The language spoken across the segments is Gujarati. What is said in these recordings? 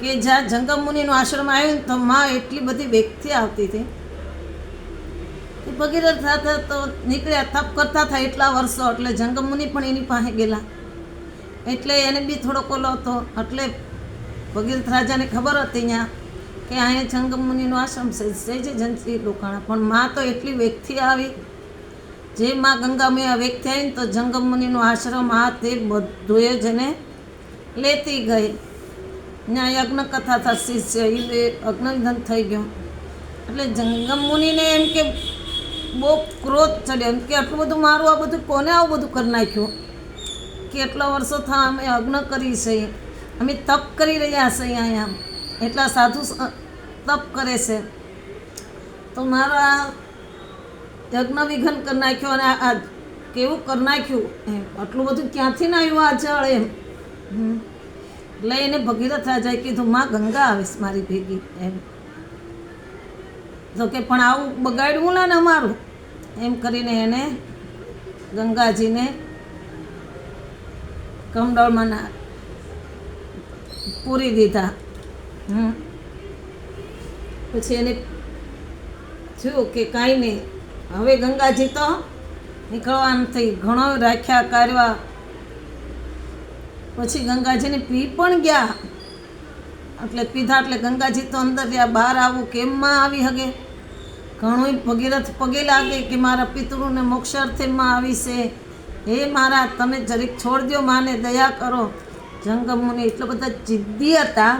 કે જ્યાં જંગમ મુનિનો આશ્રમ આવ્યો ને તો માં એટલી બધી વેગથી આવતી હતી. એ ભગીરથ થતા તો નીકળ્યા, તપ કરતા હતા એટલા વર્ષો, એટલે જંગમ મુનિ પણ એની પાસે ગયેલા. એટલે એને બી થોડો કોલો હતો. એટલે ભગીરથ રાજાને ખબર હતી ત્યાં કે અહીંયા જંગમ મુનિનો આશ્રમ છે. સહેજે જનસી લોકાણા પણ માં તો એટલી વેગથી આવી. જે માં ગંગા વ્યક્તિ વેગથી આવીને તો જંગમ મુનિનો આશ્રમ આ તે બધું જ એને લેતી ગઈ. ત્યાં યજ્ઞ કથા થા છે એ અગ્નિધન થઈ ગયો. એટલે જંગમ મુનિને એમ કે બહુ ક્રોધ ચડ્યો. એમ કે આટલું બધું મારું, આ બધું કોને આવું બધું કરી નાખ્યું? કેટલા વર્ષો થા અમે યજ્ઞ કરી છે. અમે તપ કરી રહ્યા છે અહીંયા એટલા સાધુ તપ કરે છે. તો મારા યજ્ઞ વિઘન કરી નાખ્યો અને આ આ કેવું કરી નાખ્યું? એમ, આટલું બધું ક્યાંથી ના આવ્યું આ જળ એમ? હમ. એટલે એને ભગીરથ રાજાએ કીધું, માં ગંગા આવીશ મારી ભેગી. એમ. તો કે, પણ આવું બગાડવું ના અમારું. એમ કરીને એને ગંગાજીને કમડોળમાં ના પૂરી દીધા. હમ. પછી એને થયું કે, કાંઈ નહીં, હવે ગંગાજી તો નીકળવાનું થઈ, ઘણો રાખ્યા કાઢવા પછી ગંગાજીને પી પણ ગયા. એટલે પીધા એટલે ગંગાજી તો અંદર રહ્યા, બહાર આવું, કેમમાં આવી હગે? ઘણું ભગીરથ પગે લાગે કે મારા પિતૃને મોક્ષાર્થેમાં આવી છે હે મારા તમે જરીક છોડ દો માને, દયા કરો. જંગમ મુનિ એટલા બધા જિદ્દી હતા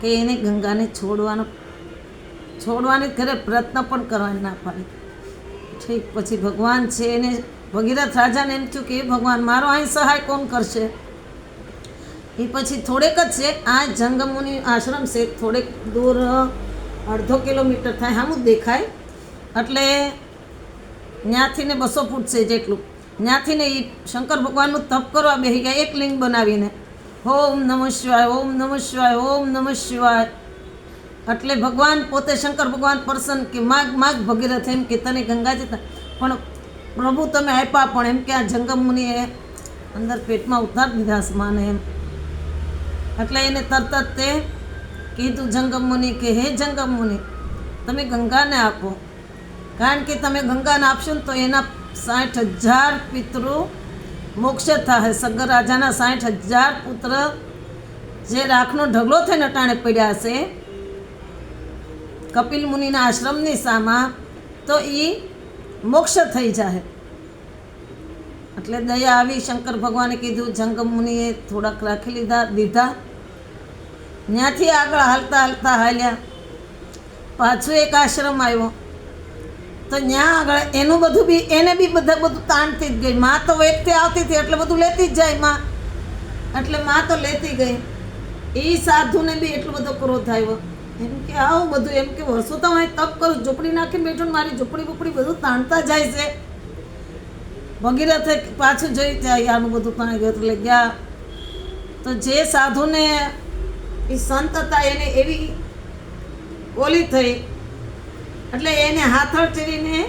કે એને ગંગાને છોડવાનો, છોડવાની ઘરે પ્રયત્ન પણ કરવાની ના પડે. ઠીક, પછી ભગવાન છે એને, ભગીરથ રાજાને એમ થયું કે એ ભગવાન, મારો અહીં સહાય કોણ કરશે? એ પછી થોડેક જ છે. આ જંગમુનિ આશ્રમ છે. થોડેક દૂર અડધો કિલોમીટર થાય આમ દેખાય. એટલે ત્યાંથી ને બસો ફૂટ છે જેટલું. ત્યાંથી ને એ શંકર ભગવાનનું તપ કરવા બેસી ગયા, એક લિંગ બનાવીને. ઓમ નમઃ શિવાય, ઓમ નમઃ શિવાય, ઓમ નમઃ શિવાય. એટલે ભગવાન પોતે શંકર ભગવાન પ્રસન્ન કે માગ માગ ભગીરથ એમ કે તને જતા. પણ પ્રભુ તમે આપ્યા પણ એમ કે આ જંગમ મુનિએ અંદર પેટમાં ઉતારી દીધા માને એમ. એટલે એને તરત જ તે કીધું જંગમ મુનિ કે, હે જંગમ મુનિ, તમે ગંગાને આપો. કારણ કે તમે ગંગાને આપશો ને તો એના સાઠ હજાર પિતૃ મોક્ષ થાય સગર રાજાના સાઠ હજાર પુત્ર જે રાખનો ઢગલો થઈને અટાણે પડ્યા છે કપિલ મુનિના આશ્રમની સામા તો એ મોક્ષ થઈ જાય એટલે દયા આવી, શંકર ભગવાને કીધું જંગમ મુનિએ થોડાક રાખી લીધા, દીધા. ત્યાંથી આગળ હાલતા હાલતા હાલ્યા. પાછું એક આશ્રમ આવ્યો. તો ત્યાં આગળ એનું બધું બી, એને બી બધા બધું તાણતી જ ગઈ માં તો એકથી આવતી હતી, એટલે બધું લેતી જ જાય માં. એટલે માં તો લેતી ગઈ. એ સાધુને બી એટલો બધો ક્રોધ આવ્યો. એમ કે આવું બધું, એમ કે વર્ષો તો હું તપ કરું ઝૂંપડી નાખીને બેઠો મારી ઝૂંપડી બુપડી બધું તાણતા જાય છે. ભગીરથે પાછું જઈ ત્યાં આનું બધું પાણી ગયું એટલે ગયા. તો જે સાધુને એ સંત હતા, એને એવી ઓલી થઈ. એટલે એને હાથળ ચીરીને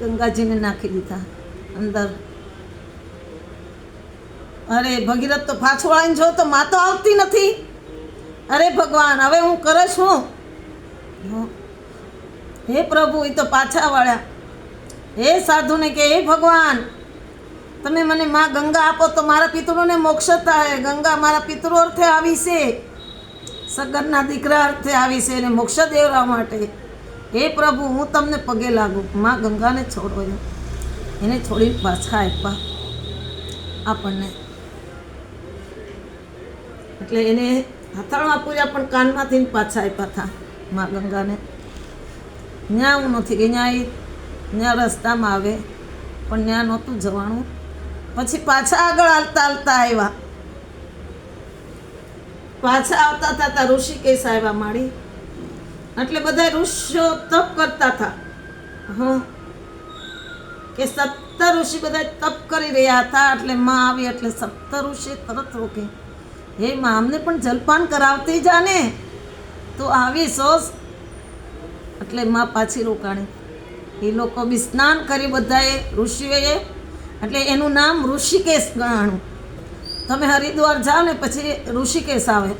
ગંગાજીને નાખી દીધા અંદર. અરે ભગીરથ તો પાછું આવીને જો તો માં તો આવતી નથી. અરે ભગવાન, હવે હું કરે છું? હે. પ્રભુ એ તો પાછા વાળ્યા. હે સાધુને કે, હે ભગવાન, તમે મને માં ગંગા આપો તો મારા પિતૃને મોક્ષ થાય. ગંગા મારા પિતૃ અર્થે આવી છે. સગરના દીકરા અર્થે આવી છે એને મોક્ષ દેવરા માટે. હે પ્રભુ, હું તમને પગે લાગુ. માં ગંગાને છોડો. એને છોડી પાછા આપ્યા આપણને. એટલે એને હાથાળમાં પૂર્યા પણ કાનમાંથી પાછા આપ્યા હતા માં ગંગાને. ત્યાં હું નથી ગઈ ત્યાં ત્યાં રસ્તામાં આવે, પણ ત્યાં નહોતું જવાનું. પછી પાછા આગળ હાલતા હાલતા આવ્યા. પાછા આવતા હતા ત્યાં ઋષિકેશ આવ્યા માળી. એટલે બધા ઋષિઓ તપ કરતા હતા. હા. કે સપ્ત ઋષિ બધા તપ કરી રહ્યા હતા, એટલે માં આવી, એટલે સપ્ત ઋષિ તરત રોકે. હે માં, અમને પણ જલપાન કરાવતી જાને. તો આવી સોસ એટલે માં પાછી રોકાણી. એ લોકો બી સ્નાન કરી બધાએ ઋષિઓએ. એટલે એનું નામ ઋષિકેશ ગણાણું. તમે હરિદ્વાર જાઓ ને પછી ઋષિકેશ આવે.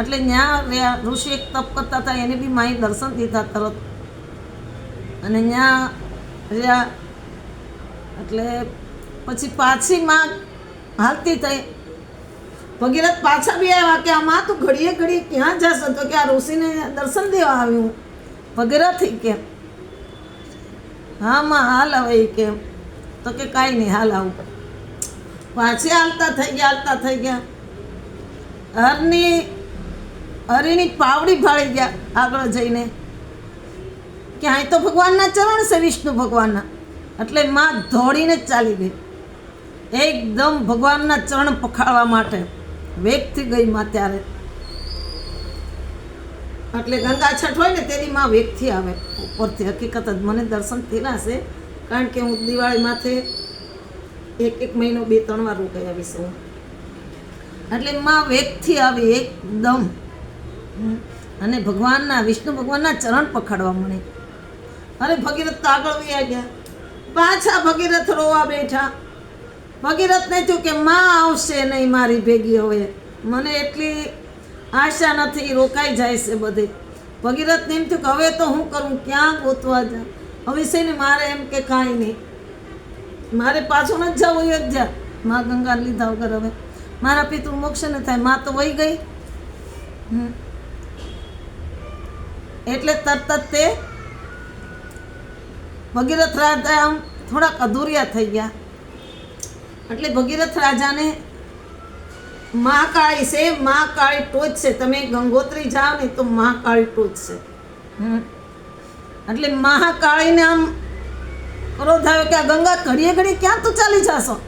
એટલે ત્યાં રહ્યા ઋષિ એક તપ કરતા હતા, એને બી માહી દર્શન દીધા તરત. અને ત્યાં રહ્યા. એટલે પછી પાછી માં હાલતી થઈ. ભગીરથ પાછા બી આવ્યા કે આમાં તું ઘડીએ ઘડીએ ક્યાં જશો? તો કે આ ઋષિને દર્શન દેવા આવ્યું. ભગીરથ કે હા માં હાલ હવે એ કેમ? તો કે કાંઈ નહીં, હાલ આવું. પાછી હાલતા થઈ ગયા, હાલતા થઈ ગયા. હરની, હરીની પાવડી ભાળી ગયા આગળ જઈને. કે અહીં તો ભગવાનના ચરણ છે, વિષ્ણુ ભગવાનના. એટલે માં જ ચાલી ગઈ. એકદમ ભગવાનના ચરણ પખાડવા માટે વેગથી ગઈ માં ત્યારે. એટલે ગંગા છઠ હોય ને, તેની માં વેગથી આવે. ઉપરથી હકીકત જ મને દર્શન થયેલા છે. કારણ કે હું દિવાળી માથે એક એક મહિનો બે ત્રણ વાર રોકાઈ આવીશ હું એટલે માં વેગથી આવી એકદમ. અને ભગવાનના, વિષ્ણુ ભગવાનના ચરણ પકડવા મળે. અરે ભગીરથ તો આગળ વ્યા ગયા પાછા ભગીરથ રોવા બેઠા. ભગીરથને થયું કે માં આવશે નહીં, મારી ભેગી હવે. મને એટલી આશા નથી રોકાઈ જાય છે બધે. ભગીરથને એમ થયું કે હવે તો હું કરું, ક્યાં ગોતવા જાઉં? હવે છે ને મારે એમ કે કાંઈ નહીં. મારે પાછું નથી જવું અયોધ્યા માં ગંગા લીધા વગર હવે. મારા પિતૃ મોક્ષ ન થાય, માં તો વહી ગઈ. એટલે તરત જ તે ભગીરથ રાજા આમ થોડાક અધૂરિયા થઈ ગયા. એટલે ભગીરથ રાજાને મહાકાળી છે મહાકાળી ટોચ છે. તમે ગંગોત્રી જાઓ ને તો મહાકાળી ટોચ છે. હમ. એટલે મહાકાળીને આમ કરો થયો કે આ ગંગા ઘડીએ ઘડીએ ક્યાં તો ચાલી જાશો?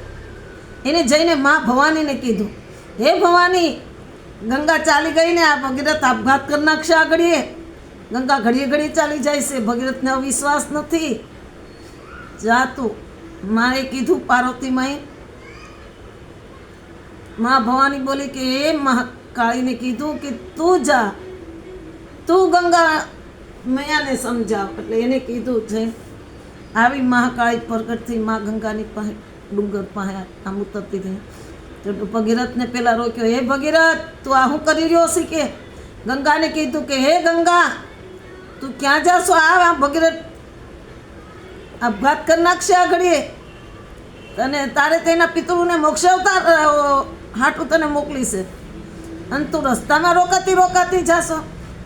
એને જઈને મા ભવાનીને કીધું હે ભવાની ગંગા ચાલી ગઈ ને આ ભગીરથ આપઘાત કરી નાખશે આ ઘડીએ ગંગા ઘડીએ ઘડી ચાલી જાય છે. ભગીરથને વિશ્વાસ નથી. જાતું મારે કીધું પાર્વતી માએ મા ભવાની બોલી કે એ મહાકાળીને કીધું કે તું જા. તું ગંગા મૈયાને સમજાવ. એટલે એને કીધું છે, આવી મહાકાળી પ્રગટ મા ગંગાની પાસે ડુંગર પાસે આમ ઉતરતી થઈ તો ભગીરથને પહેલાં રોક્યો, હે ભગીરથ, તું આ શું કરી રહ્યો છે કે? ગંગાને કીધું કે, હે ગંગા, તું ક્યાં જાશો આ ભગીરથ આપઘાત કરી નાખશે આ ઘડીએ અને તારે તેના પિતૃને મોક્ષ અવતાર હાટું તને મોકલીશે અને તું રસ્તામાં રોકાતી રોકાતી જાશો.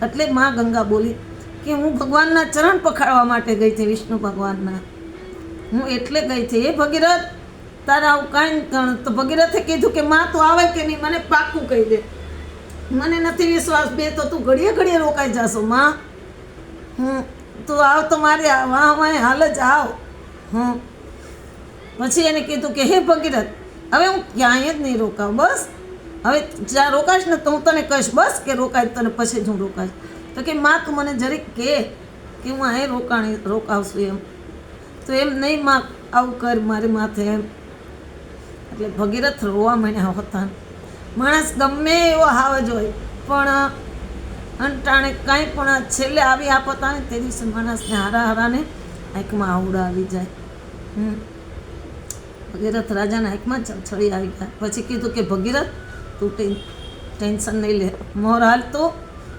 એટલે માં ગંગા બોલી કે હું ભગવાનના ચરણ પખાડવા માટે ગઈ હતી, વિષ્ણુ ભગવાનના. હું એટલે ગઈ હતી. એ ભગીરથ, તારા આવું કાંઈ તો ભગીરથે કીધું કે માં તું આવે કે નહીં? મને પાકું કહી દે. મને નથી વિશ્વાસ બે, તો તું ઘડીએ ઘડીએ રોકાઈ જાશો. માં, હું, તું આવ તો મારે વાહ વાહ હાલ જ આવ. હું. પછી એને કીધું કે, હે ભગીરથ હવે હું ક્યાંય જ નહીં રોકાવ બસ. હવે જ્યાં રોકાશ ને તો હું તને કહીશ, બસ કે રોકાય તને પછી જ હું રોકાઈશ. તો કે માં તું મને જરીક કહે કે હું અહીં રોકાણી, રોકાવશું એમ. તો એમ નહીં માં, આવું કર મારી માથે એમ. એટલે ભગીરથ રોવા માંડ્યા હતા. માણસ ગમે એવો હાવજ હોય, પણ અંટાણે કાંઈ પણ છેલ્લે આવી આપત આવે તે દિવસે માણસને હારા હારાને આંખમાં આવડા આવી જાય. હમ. ભગીરથ રાજાના આંખમાં છળી આવી ગયા. પછી કીધું કે, ભગીરથ, તું ટેન, ટેન્શન નહીં લે. મોર હાલ તો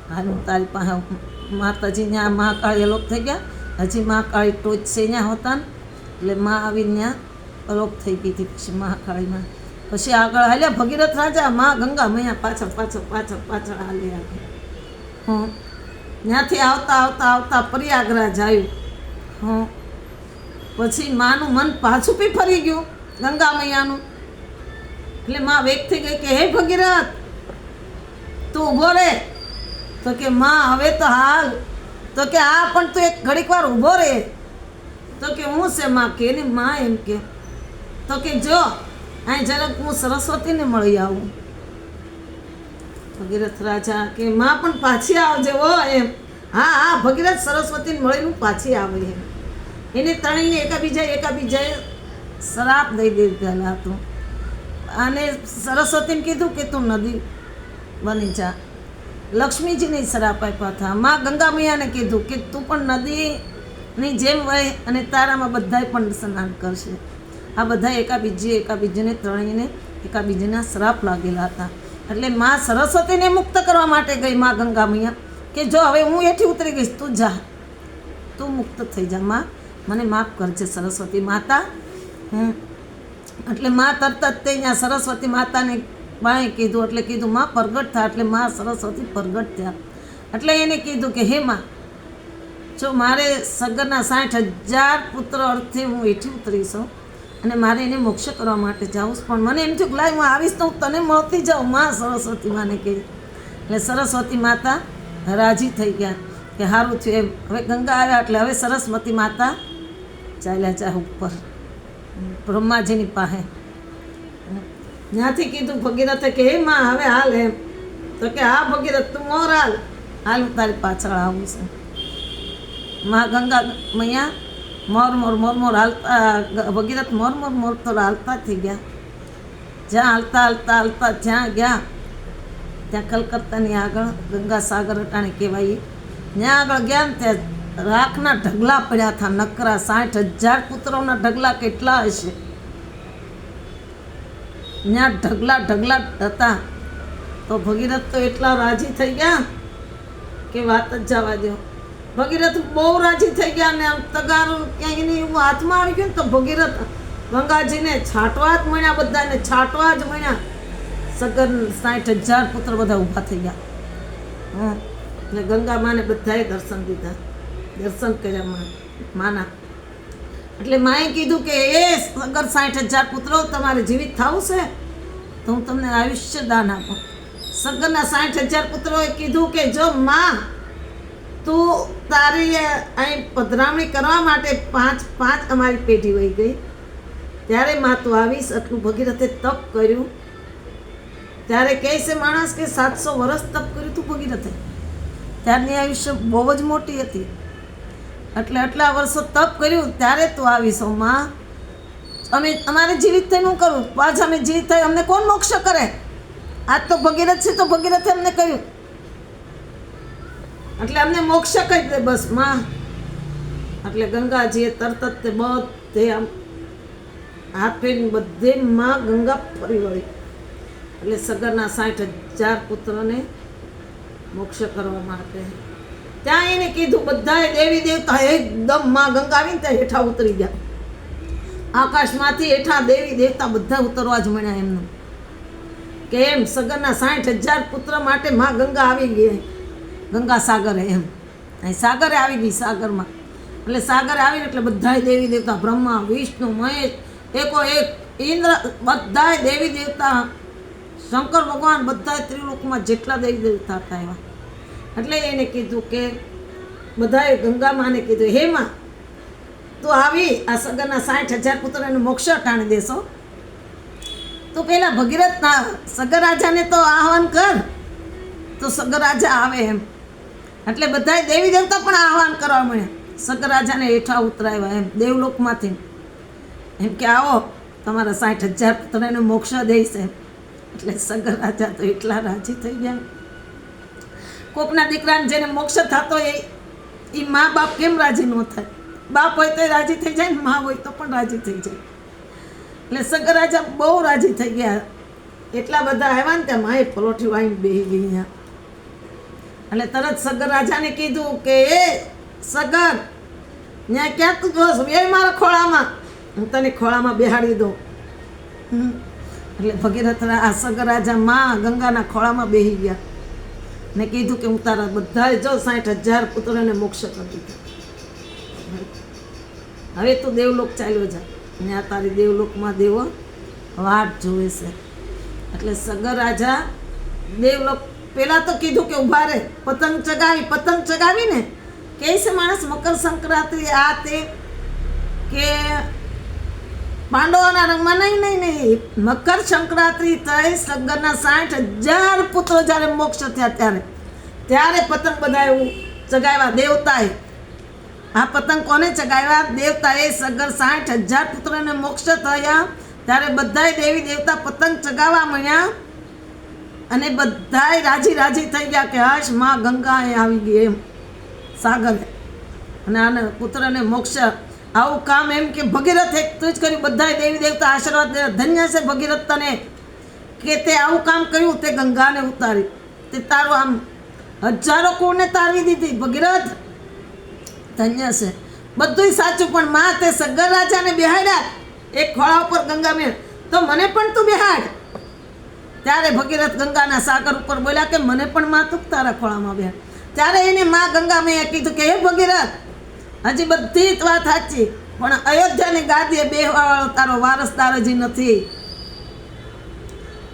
હાલ હું તારી પાસે માતાજી ત્યાં મહાકાળી અલોપ થઈ ગયા. હજી મહાકાળી ટોચ છે ત્યાં હોતા એટલે મા આવીને ત્યાં અલોપ થઈ ગઈ હતી પછી મહાકાળીમાં. પછી આગળ હાલ્યા, ભગીરથ રાજા, મા ગંગા મૈયા પાછળ પાછળ પાછળ પાછળ હાલી આગળ હં. ત્યાંથી આવતા આવતા આવતા પ્રયાગરાજ આવ્યું. હં. પછી માનું મન પાછું બી ફરી ગયું. ગંગા મૈયાનું. એટલે માં વેગ થઈ ગઈ કે, હે ભગીરથ, તું ઊભો રે. તો કે, માં, હવે તો હાલ. તો કે આ પણ તું એક ઘડીક વાર ઊભો રે. તો કે, હું છે, માં? કે ને માં એમ કે. તો કે, જો, અહીં જરાક હું સરસ્વતીને મળી આવું. ભગીરથ રાજા કે, માં પણ પાછી આવજે, હો, એમ. હા હા, ભગીરથ સરસ્વતીને મળીને પાછી આવે એમ એને ત્રણેય એકાબીજા એકાબીજાએ શ્રાપ દઈ દીધેલા હતું અને સરસ્વતીને કીધું કે તું નદી બની જા. લક્ષ્મીજીને શ્રાપ આપ્યા હતા. મા ગંગા મૈયાને કીધું કે તું પણ નદીની જેમ વહે અને તારામાં બધાય પણ સ્નાન કરશે. આ બધા એકાબીજી એકાબીજીને ત્રણેયને એકાબીજીના શ્રાપ લાગેલા હતા. એટલે મા સરસ્વતીને મુક્ત કરવા માટે ગઈ મા ગંગા મૈયા કે જો હવે હું એથી ઉતરી ગઈશ, તું જા. તું મુક્ત થઈ જા, મા. મને માફ કરજે સરસ્વતી. માતા એટલે મા તરત જ તે અહીંયા સરસ્વતી માતાને બાએ કીધું, એટલે કીધું, માં, પ્રગટ થયા એટલે મા સરસ્વતી પ્રગટ થયા. એટલે એને કીધું કે, હે માં, જો મારે સગરના સાઠ હજાર પુત્ર અર્થે હું એથી ઉતરીશ છું અને મારે એને મોક્ષ કરવા માટે જાઉં છું. પણ મને એમ થયું લાય, હું આવીશ તો હું તને મળતી જાઉં. માં સરસ્વતી માને કહી એટલે સરસ્વતી માતા રાજી થઈ ગયા કે સારું થયું એમ. હવે ગંગા આવ્યા, એટલે હવે સરસ્વતી માતા ચાલ્યા જા ઉપર. બ્રહ્માજીની પાસે. જ્યાંથી કીધું ભગીરથે કે, હે માં, હવે હાલ એમ. તો કે, હા, ભગીરથ, તું મોર હાલ. હાલ હું તારી પાછળ આવું છું. મા ગંગા મૈયા મોર મોર મોર મોર હાલતા, ભગીરથ મોર મોર મોર તો હાલતા થઈ ગયા. જ્યાં હાલતા હાલતા હાલતા જ્યાં ગયા, ત્યાં કલકત્તાની આગળ ગંગા સાગર અટાણે કહેવાય. ત્યાં આગળ ગયા ને ત્યાં રાખના ઢગલા પડ્યા હતા, નકરા સાઠ હજાર પુત્રોના ઢગલા કેટલા હશે? ત્યાં ઢગલા ઢગલા હતા. તો ભગીરથ તો એટલા રાજી થઈ ગયા કે વાત જ જવા દો ભગીરથ બહુ રાજી થઈ ગયા ને તગારું ક્યાંય એની હાથમાં આવી ગયું ને તો ભગીરથ ગંગાજીને છાંટવા જ મળ્યા બધાને, છાંટવા જ મળ્યા. સગન સાઠ હજાર પુત્ર બધા ઊભા થઈ ગયા. હા એટલે ગંગા માને બધાએ દર્શન દીધા. દર્શન કર્યા માના. એટલે માએ કીધું કે, એ અગર સાઠ હજાર પુત્રો, તમારે જીવિત થવું છે? તો હું તમને આયુષ્ય દાન આપું. સગરના સાઠ હજાર પુત્રોએ કીધું કે, જો માં, તું તારી અહીં પધરામણી કરવા માટે પાંચ પાંચ અમારી પેઢી વહી ગઈ. ત્યારે માં તું આવીશ, આટલું ભગીરથે તપ કર્યું. ત્યારે કહે છે માણસ કે, સાતસો વર્ષ તપ કર્યું તું ભગીરથે ત્યારની આયુષ્ય બહુ જ મોટી હતી. એટલે આટલા વર્ષો તપ કર્યું, ત્યારે તું આવી સૌમાં અમે, અમારે જીવિત થઈને હું કરું? પાછા અમે જીવિત થઈ અમને કોણ મોક્ષ કરે? આજ તો ભગીરથ છે તો ભગીરથે અમને કહ્યું. એટલે અમને મોક્ષ કહી દે બસમાં. એટલે ગંગાજીએ તરત જ તે બધે આમ હાથ ફેરીને બધે માં ગંગા ફરી વળી. એટલે સગરના સાઠ હજાર પુત્રોને મોક્ષ કરવા માટે ત્યાં એને કીધું બધાએ દેવી દેવતા એકદમમાં ગંગા આવીને ત્યાં હેઠા ઉતરી ગયા. આકાશમાંથી હેઠા દેવી દેવતા બધા ઉતરવા જ મળ્યા એમનું. કે એમ સગરના સાઠ હજાર પુત્ર માટે માં ગંગા આવી ગઈ ગંગા સાગરે એમ. અહીં સાગરે આવી ગઈ સાગરમાં. એટલે સાગરે આવીને એટલે બધાય દેવી દેવતા, બ્રહ્મા, વિષ્ણુ, મહેશ, એકો એક, ઇન્દ્ર, બધાય દેવી દેવતા, શંકર ભગવાન બધાએ ત્રિલોકમાં જેટલા દેવી દેવતા હતા એવા. એટલે એને કીધું કે બધાએ ગંગા માને કીધું, હે માં, તું આવી, આ સગરના સાઠ હજાર પુત્રને મોક્ષ ટાણી દેશો. તો પેલા ભગીરથના સગર રાજાને તો આહવાન કર, તો સગર રાજા આવે એમ. એટલે બધાય દેવી દેવતા પણ આહવાન કરવા મળ્યા. સગર રાજાને હેઠા ઉતરાવ્યા એમ, દેવલોકમાંથી. એમ કે, આવો, તમારા સાઠ હજાર પુત્રને મોક્ષ દઈશ એમ. એટલે સગર રાજા તો એટલા રાજી થઈ ગયા. કોકના દીકરાને જેને મોક્ષ થતો એ એ મા બાપ કેમ રાજી ન થાય? બાપ હોય તો રાજી થઈ જાય ને મા હોય તો પણ રાજી થઈ જાય. એટલે શંકર રાજા બહુ રાજી થઈ ગયા. એટલા બધા આવ્યા ને ત્યાં માએ પલોઠી વાઈને બેહી ગઈ અહીંયા. એટલે તરત સગર રાજાને કીધું કે, એ સગર ત્યાં ક્યાં તું જોશ બે મારા ખોળામાં. હું તને ખોળામાં બેહાડી દઉં. એટલે ભગીરથ આ સગર રાજા માં ગંગાના ખોળામાં બેહી ગયા. ને કીધું કે હું તારા બધા જો સાઠ હજાર પુત્રોને મોક્ષ કરી દીધો. હવે તો દેવલોક ચાલ્યો જા. આ તારી દેવલોકમાં દેવો વાટ જોવે છે. એટલે સગર રાજા દેવલોક પહેલાં તો કીધું કે ઊભા રહે. પતંગ ચગાવી, પતંગ ચગાવીને કહે છે માણસ, મકર સંક્રાંતિ આ તે કે પાંડવોના રંગમાં નહીં નહીં નહીં. મકર સંક્રાંતિ થઈ, સગરના સાઠ હજાર પુત્રો જ્યારે મોક્ષ થયા ત્યારે. ત્યારે પતંગ બધા એવું ચગાવ્યા, દેવતાએ. આ પતંગ કોને ચગાવ્યા? દેવતાએ સગર સાઠ હજાર પુત્રોને મોક્ષ થયા. ત્યારે બધાય દેવી દેવતા પતંગ ચગાવવા મળ્યા. અને બધાએ રાજી રાજી થઈ ગયા કે હશમાં ગંગા એ આવી ગઈ એમ, સાગર. અને આને પુત્રને મોક્ષ આવું કામ એમ કે ભગીરથ એક તું જ કર્યું. બધાય દેવી દેવતા આશીર્વાદ ધન્ય છે ભગીરથ તને કે તે આવું કામ કર્યું, તે ગંગાને ઉતારી. તે તારો આમ હજારો કુળને તારવી દીધી. ભગીરથ, ધન્ય છે. બધુંય સાચું, પણ માં તે સગર રાજાને બેહાડ્યા. એક ખોળા ઉપર ગંગા મેળ. તો મને પણ તું બેહાડ. ત્યારે ભગીરથ ગંગાના સાગર ઉપર બોલ્યા કે મને પણ માં તું તારા ખોળામાં બેહાડ. ત્યારે એને માં ગંગા મેં કીધું કે, હે ભગીરથ હજી બધી જ વાત સાચી. પણ અયોધ્યાની ગાદીએ બેહવાળો તારો વારસદાર હજી નથી.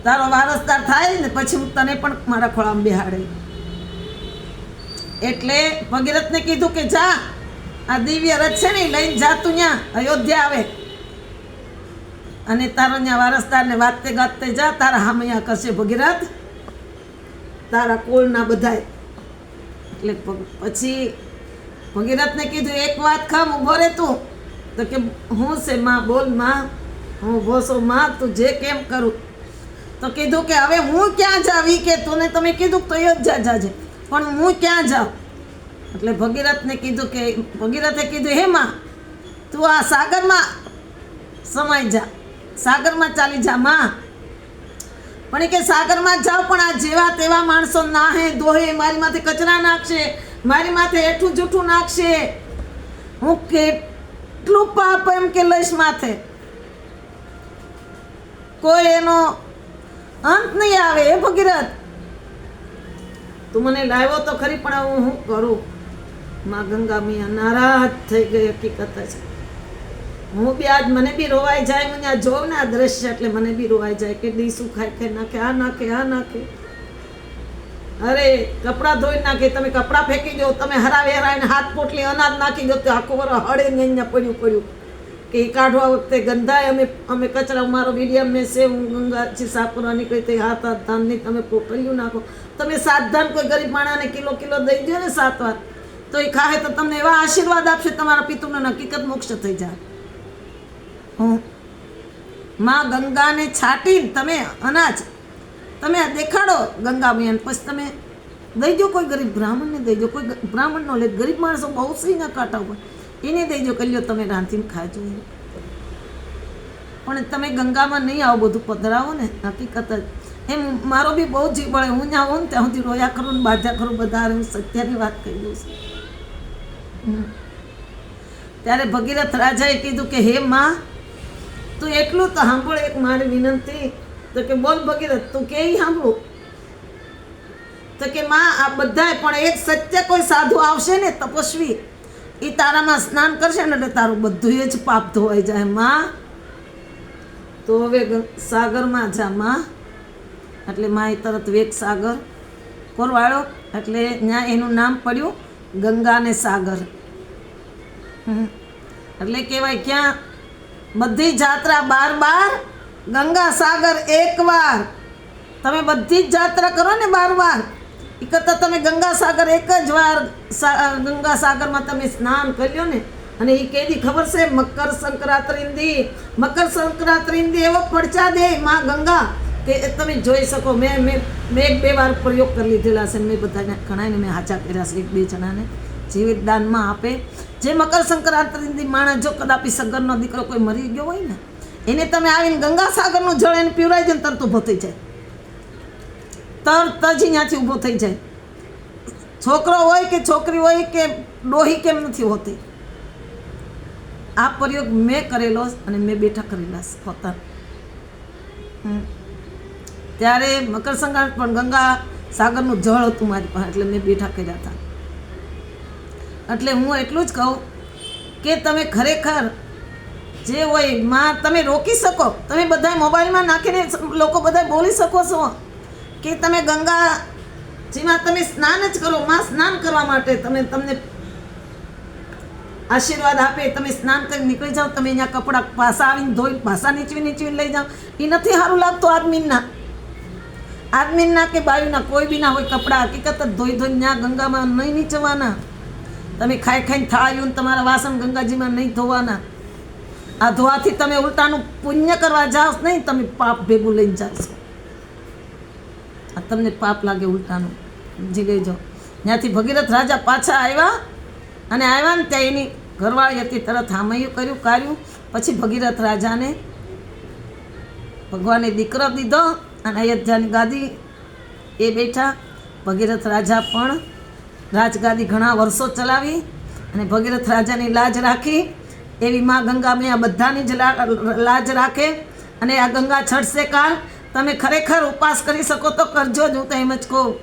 તારો વારસદાર થાય ને પછી હું તને પણ મારા ખોળામાં બેહાડે. એટલે ભગીરથને કીધું કે જા, આ દિવ્ય રથ છે ને લઈને જા તું ત્યાં અયોધ્યા આવે. અને તારો ત્યાં વારસદારને વાતે ગાતે જા, તારા હામૈયા કરશે ભગીરથ. તારા કોળના બધાય. એટલે પછી ભગીરથને કીધું, એક વાત ખામ ઊભો રે તું. તો કે, હું છે માં, બોલમાં, હું ઊભો છું માં, તું જે કેમ કરું? તો કીધું કે, હવે હું ક્યાં જાવી કે, તને તમે કીધું તો અયોધ્યા જાજે. પણ હું ક્યાં જાઉં? એટલે ભગીરથને કીધું કે, ભગીરથે કીધું, હે માં, તું આ સાગરમાં સમાઈ જા, સાગરમાં ચાલી જા, માં. પણ કે, સાગરમાં જાઓ પણ આ જેવા તેવા માણસો નાહે, દોહે, મારી કચરા નાખશે મારી માથે એઠું જૂઠું નાખશે. હું કેટલું પાપ એમ કે લઈશ માથે. કોઈ એનો અંત નહીં આવે એ ભગીરથ? તું મને લાવ્યો તો ખરી, પણ હું હું કરું? માં ગંગા મિયા નારાજ થઈ ગઈ હકીકત છે હું બી આજ મને બી રોવાઈ જાય હું ત્યાં જોઉં ને આ દ્રશ્ય એટલે મને બી રોવાઈ જાય કે દી શું ખાય કે નાખે, આ નાખે આ નાખે. અરે, કપડાં ધોઈ નાખે, તમે કપડાં ફેંકી દો, તમે હરાવે હરાવીને હાથ પોટલી અનાજ નાખી દો, તો આખું વર હળે ને અહીંયા પડ્યું પડ્યું. કે એ કાઢવા વખતે ગંધાય, અમે અમે કચરા મારો મીડિયમ મેં છે હું સાફ કરવા નીકળી તે હાથ હાથ ધાનની તમે પોટલ્યું નાખો. તમે સાત ધાન કોઈ ગરીબ માણાને કિલો કિલો દઈ દો ને સાત વાર, તો એ ખાહે તો તમને એવા આશીર્વાદ આપશે, તમારા પિતૃને હકીકત મોક્ષ થઈ જાય. માં ગંગાને છાટીને તમે અનાજ તમે આ દેખાડો ગંગા મેન પછી તમે દઈ દો કોઈ ગરીબ બ્રાહ્મણને દઈ દો. કોઈ બ્રાહ્મણનો લે. ગરીબ માણસો બહુ સિંહના કાંટા હોય એને દઈ દો કલ્યો તમે રાંધીને ખાજો. પણ તમે ગંગામાં નહીં આવો બધું પધરાવો ને. હકીકત જ. એમ મારો બી બહુ જીવ પડે હું ત્યાં આવું ને ત્યાં સુધી રોયા કરું ને બાધ્યા કરું બધા હું સત્યની વાત કહી દઉં છું. ત્યારે ભગીરથ રાજાએ કીધું કે, હે માં, તું એટલું તો સાંભળ. એક મારી વિનંતી. તો કે બોલ ભગીરથ, તું કે સાંભળું? તો કે માં, આ બધાય પણ એક સત્ય કોઈ સાધુ આવશે ને તપસ્વી એ તારામાં સ્નાન કરશે ને એટલે તારું બધું જ પાપ ધોવાઈ જાય માં. તો હવે સાગરમાં જા માં. એટલે માં તરત વેગ સાગર કોરવાળો, એટલે ત્યાં એનું નામ પડ્યું ગંગા ને સાગર. એટલે કહેવાય ક્યાં? બધી જાત્રા બાર બાર ગંગા સાગર એકવાર. તમે બધી જ જાત્રા કરો ને બાર વાર એ કરતાં તમે ગંગા સાગર એક જ વાર ગંગા સાગરમાં તમે સ્નાન કર્યો ને, અને એ કેદી ખબર છે? મકર સંક્રાંતિંદી મકર સંક્રાંતિંદી એવો પડચા દે માં ગંગા કે તમે જોઈ શકો. મેં મેં એક બે વાર પ્રયોગ કરી લીધેલા છે મેં બધાને ઘણાને મેં હાચા કર્યા છે એક બે જણાને. જીવિત દાનમાં આપે. જે મકર સંક્રાંતિથી માણસ જો કદાપી સગરનો દીકરો કોઈ મરી ગયો હોય ને એને તમે આવીને ગંગા સાગરનું જળ એને પીવડાવી જાય તરત ઊભો થઈ જાય. તરત જ ત્યાંથી ઊભો થઈ જાય. છોકરો હોય કે છોકરી હોય કે ડોહી કેમ નથી હોતી? આ પ્રયોગ મેં કરેલો અને મેં બેઠા કરેલા હમ. ત્યારે મકર સંક્રાંતિ પણ ગંગા સાગરનું જળ હતું મારી પાસે, એટલે મેં બેઠા કર્યા હતા. એટલે હું એટલું જ કહું કે તમે ખરેખર જે હોયમાં તમે રોકી શકો. તમે બધા મોબાઈલમાં નાખીને લોકો બધા બોલી શકો છો. કે તમે ગંગા, જેમાં તમે સ્નાન જ કરો, માં સ્નાન કરવા માટે તમે તમને આશીર્વાદ આપે, તમે સ્નાન કરી નીકળી જાઓ, તમે અહીંયા કપડાં પાસા આવીને ધોઈ, પાસા નીચવી, નીચવીને લઈ જાઓ. એ નથી સારું લાગતું આદમીના. આદમીના કે બાયુના કોઈ બી ના હોય કપડાં, હકીકત જ ધોઈ ધોઈને ત્યાં ગંગામાં નહીં નીચવાના. તમે ખાઈ ખાઈને થાળ્યું તમારા વાસણ ગંગાજીમાં નહીં ધોવાના. આ ધોવાથી તમે ઉલટાનું પુણ્ય કરવા જાઓ નહીં, તમે પાપ ભેગું લઈને જાશો આ તમને પાપ લાગે ઉલટાનું. સમજી લેજો. ત્યાંથી ભગીરથ રાજા પાછા આવ્યા અને આવ્યા ને ત્યાં એની ઘરવાળી હતી, તરત હામૈયું કર્યું કાર્યું પછી ભગીરથ રાજાને ભગવાને દીકરો દીધો અને અયોધ્યાની ગાદી એ બેઠા. ભગીરથ રાજા પણ રાજગાદી ઘણા વર્ષો ચલાવી અને ભગીરથ રાજાની લાજ રાખી. એવી માં ગંગા મૈયા બધાની જ લાજ રાખે અને આ ગંગા છડશે કાલ. તમે ખરેખર ઉપાસ કરી શકો તો કરજો જ, હું તો એમ જ કહું.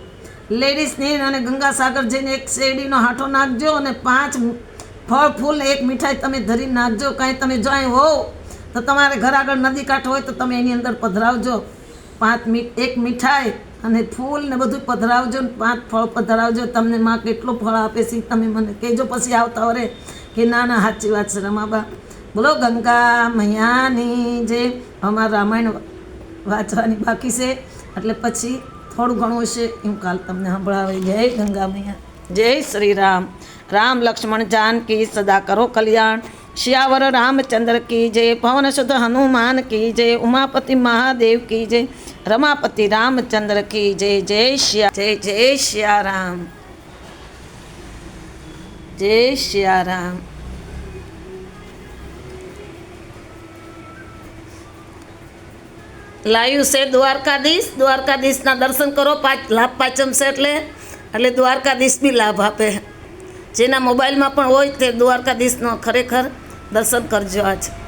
લેડીઝની અને ગંગા સાગર જઈને એક શેરડીનો હાંઠો નાખજો અને પાંચ ફળ, ફૂલ, એક મીઠાઈ તમે ધરી નાખજો. કાંઈ તમે જો અહીં હોવ તો તમારે ઘર આગળ નદી કાંઠો હોય તો તમે એની અંદર પધરાવજો. પાંચ મી, એક મીઠાઈ અને ફૂલ ને બધું પધરાવજો ને પાંચ ફળ પધરાવજો. તમને માં કેટલું ફળ આપે છે તમે મને કહેજો, પછી આવતા વરે કે ના ના સાચી વાત છે રમાબા. બોલો, ગંગા મૈયાની જે અમારું રામાયણ વાંચવાની બાકી છે, એટલે પછી થોડું ઘણું હશે હું કાલ તમને સંભળાવે. જય ગંગા મૈયા. જય શ્રી રામ રામ લક્ષ્મણ જાનકી સદા કરો કલ્યાણ. શિયાવર રામચંદ્ર કી જય શુદ્ધ હનુમાન કી જય, ઉમાપતિ મહાદેવ કી જય, રમાપતિ રામચંદ્ર કી જય જય શ્યા, જય જય શ્યા રામ જય શ્યા લાયું છે દ્વારકાધીશ. દ્વારકાધીશના દર્શન કરો, પાંચ લાભ પાંચમ છે એટલે. એટલે દ્વારકાધીશ બી લાભ આપે. જેના મોબાઈલમાં પણ હોય તે દ્વારકાધીશનો ખરેખર દર્શન કરજો આજ.